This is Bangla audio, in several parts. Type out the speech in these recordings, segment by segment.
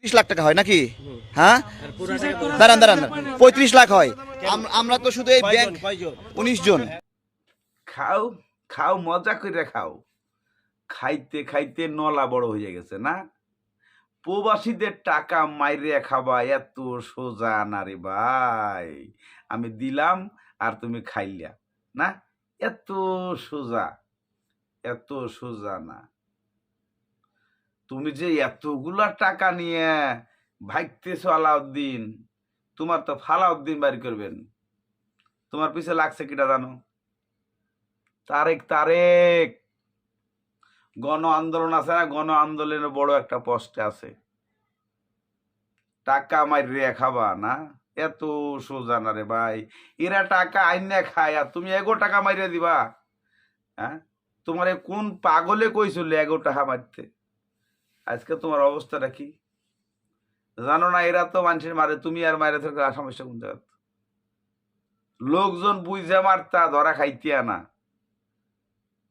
ত্রিশ লাখ টাকা হয় নাকি? হ্যাঁ? দাঁড়ান দাঁড়ান দাঁড়ান। পঁয়ত্রিশ লাখ হয়। আমরা তো শুধু এই ব্যাংক উনিশ জন। খাও খাও মজা করে খাও। খাইতে খাইতে নলা বড় হয়ে গেছে না? প্রবাসীদের টাকা মাইরে খাবা এত সোজা না রে ভাই। আমি দিলাম আর তুমি খাইলা না? এত সোজা এত সোজা না। তুমি যে এতগুলা টাকা নিয়ে ভাগতেছো আলাউদ্দিন, তোমার তো ফালাউদ্দিন বাড়ি করবেন। তোমার পিছে লাগছে কিটা জানো? তারেক তারেক! গণ আন্দোলন আছে না? গণ আন্দোলনের বড় একটা পোস্টে আছে। টাকা মাইরে খাবা না? এত সোজা না রে ভাই। এরা টাকা আইনে খায় আর তুমি এগো টাকা মাইরে দিবা। হ্যাঁ? তোমার কোন পাগলে কইছিল এগো টাকা মারতে? আজকে তোমার অবস্থাটা কি? জানো না, এরা তো মানুষের মারে, তুমি আর মারে থাকলে সমস্যা কোন জায়গা লোকজন বুঝে মারতা, ধরা খাইতিয়া না।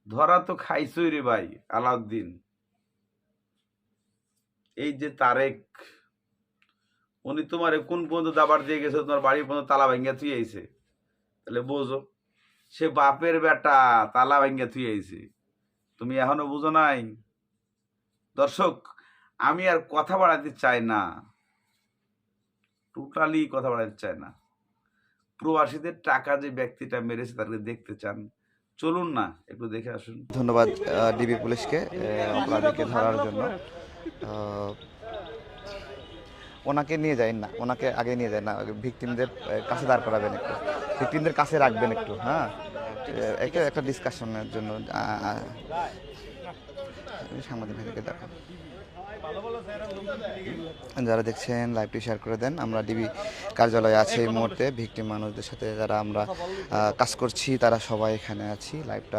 ধরা তো খাইছই রে ভাই, আলাউদ্দিন। এই যে তারেক, উনি তোমার কোন পর্যন্ত দাবার দিয়ে গেছে, তোমার বাড়ির পর্যন্ত তালা ভাঙ্গা থুই আইছে? তাহলে বোঝো, সে বাপের বেটা তালা ভাঙ্গা থুই আইছে। তুমি এখনও বুঝো নাই? দর্শক, আমি আর কথা বাড়াতে চাই না। টোটালি কথা বাড়াতে চাই না। প্রবাসীদের টাকা যে ব্যক্তিটা মেরেছে তাকে দেখতে চান। চলুন না, একটু দেখে আসুন। ধন্যবাদ ডিবি পুলিশকে অপরাধীকে ধরার জন্য। ওনাকে নিয়ে যাই না, ওনাকে আগে নিয়ে যায় না, ভিকটিমদের কাছে দাঁড় করাবেন একটু। ভিকটিমদের কাছে রাখবেন একটু হ্যাঁ? একটা একটা ডিসকাশনের জন্য সাংবাদিক ভাইদেরকে দেখো। যারা দেখছেন লাইভটি শেয়ার করে দেন। আমরা ডিবি কার্যালয়ে আছে এই মুহূর্তে। ভিক্টিম মানুষদের সাথে যারা আমরা কাজ করছি, তারা সবাই এখানে আছি। লাইভটা